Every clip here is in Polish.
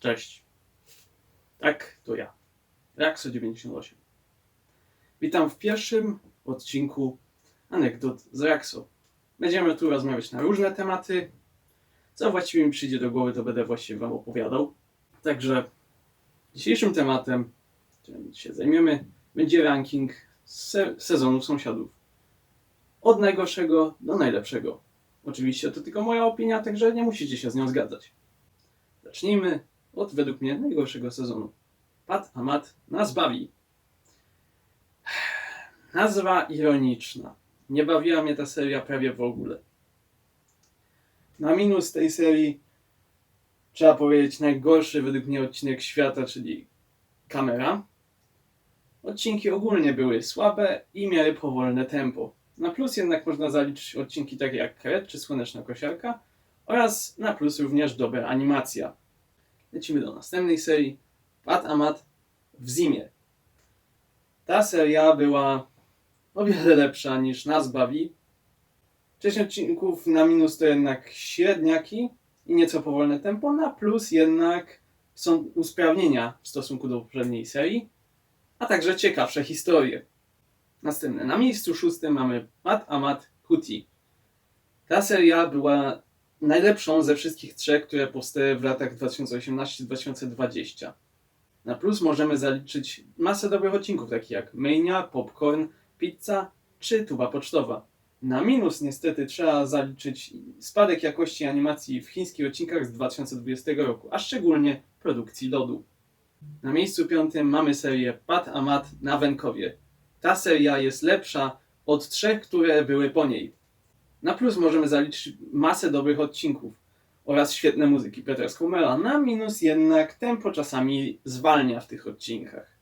Cześć. Tak, to ja. Raxo98. Witam w pierwszym odcinku anegdot z Raxo. Będziemy tu rozmawiać na różne tematy. Co właściwie mi przyjdzie do głowy, to będę właściwie Wam opowiadał. Także dzisiejszym tematem, którym się zajmiemy, będzie ranking se sezonu sąsiadów. Od najgorszego do najlepszego. Oczywiście to tylko moja opinia, także nie musicie się z nią zgadzać. Zacznijmy od według mnie najgorszego sezonu. Pat Amat nas bawi. Nazwa ironiczna. Nie bawiła mnie ta seria prawie w ogóle. Na minus tej serii trzeba powiedzieć najgorszy według mnie odcinek świata, czyli kamera. Odcinki ogólnie były słabe i miały powolne tempo. Na plus jednak można zaliczyć odcinki takie jak Kret czy Słoneczna Kosiarka oraz na plus również dobra animacja. Lecimy do następnej serii. Pat Amat w zimie. Ta seria była o wiele lepsza niż nas bawi. Część odcinków na minus to jednak średniaki i nieco powolne tempo, na plus jednak są usprawnienia w stosunku do poprzedniej serii, a także ciekawsze historie. Następne. Na miejscu szóstym mamy Pat Amat Huti. Ta seria była najlepszą ze wszystkich trzech, które powstały w latach 2018-2020. Na plus możemy zaliczyć masę dobrych odcinków, takich jak Mania, Popcorn, Pizza czy Tuba Pocztowa. Na minus niestety trzeba zaliczyć spadek jakości animacji w chińskich odcinkach z 2020 roku, a szczególnie produkcji lodu. Na miejscu piątym mamy serię Pat Amat na Wękowie. Ta seria jest lepsza od trzech, które były po niej. Na plus możemy zaliczyć masę dobrych odcinków oraz świetne muzyki Petra Skumela. Na minus jednak tempo czasami zwalnia w tych odcinkach.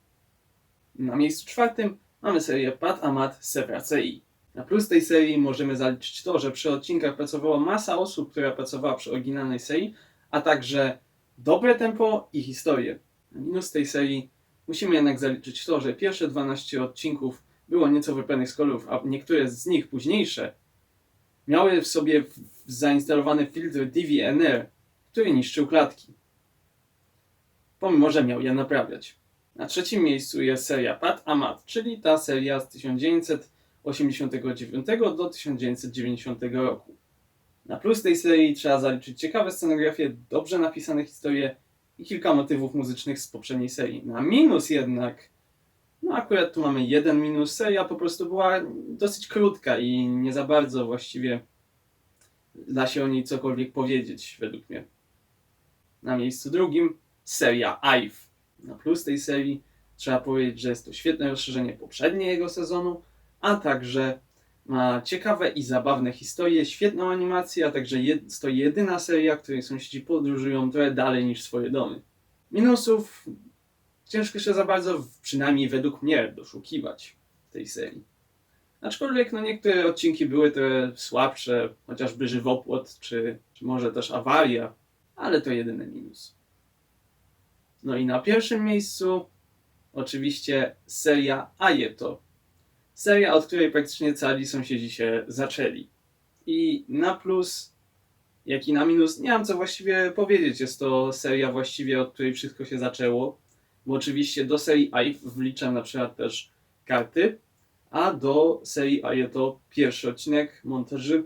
Na miejscu czwartym mamy serię Pat Amat Sevra CI. Na plus tej serii możemy zaliczyć to, że przy odcinkach pracowała masa osób, która pracowała przy oryginalnej serii, a także dobre tempo i historię. Minus tej serii musimy jednak zaliczyć to, że pierwsze 12 odcinków było nieco wypełnionych z kolorów, a niektóre z nich późniejsze miały w sobie zainstalowany filtr DVNR, który niszczył klatki. Pomimo, że miał je naprawiać. Na trzecim miejscu jest seria Pat Amat, czyli ta seria z 1989 do 1990 roku. Na plus tej serii trzeba zaliczyć ciekawe scenografie, dobrze napisane historie i kilka motywów muzycznych z poprzedniej serii. Na minus jednak, no akurat tu mamy jeden minus, seria po prostu była dosyć krótka i nie za bardzo właściwie da się o niej cokolwiek powiedzieć, według mnie. Na miejscu drugim seria IVE. Na plus tej serii trzeba powiedzieć, że jest to świetne rozszerzenie poprzedniego sezonu, a także ma ciekawe i zabawne historie, świetną animację, a także jest to jedyna seria, której sąsiedzi podróżują trochę dalej niż swoje domy. Minusów ciężko się za bardzo, przynajmniej według mnie, doszukiwać tej serii. Aczkolwiek no, niektóre odcinki były trochę słabsze, chociażby żywopłot, czy, czy może też awaria, ale to jedyny minus. No i na pierwszym miejscu oczywiście seria Ajeto. Seria, od której praktycznie cali sąsiedzi się zaczęli. I na plus, jak i na minus, nie mam co właściwie powiedzieć. Jest to seria właściwie, od której wszystko się zaczęło. Bo oczywiście do serii AIF wliczam na przykład też karty, a do serii Ajeto pierwszy odcinek montaży.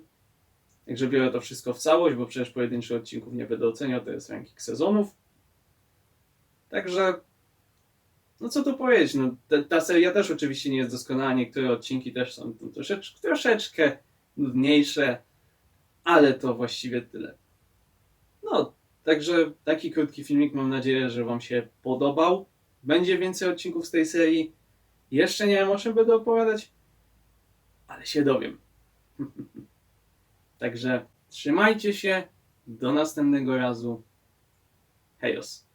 Także biorę to wszystko w całość, bo przecież pojedynczych odcinków nie będę oceniał, to jest ranking sezonów. Także, no co tu powiedzieć, no, ta, ta seria też oczywiście nie jest doskonała, niektóre odcinki też są troszeczkę, troszeczkę nudniejsze, ale to właściwie tyle. No, także taki krótki filmik, mam nadzieję, że Wam się podobał. Będzie więcej odcinków z tej serii. Jeszcze nie wiem o czym będę opowiadać, ale się dowiem. Także trzymajcie się, do następnego razu. Hejos.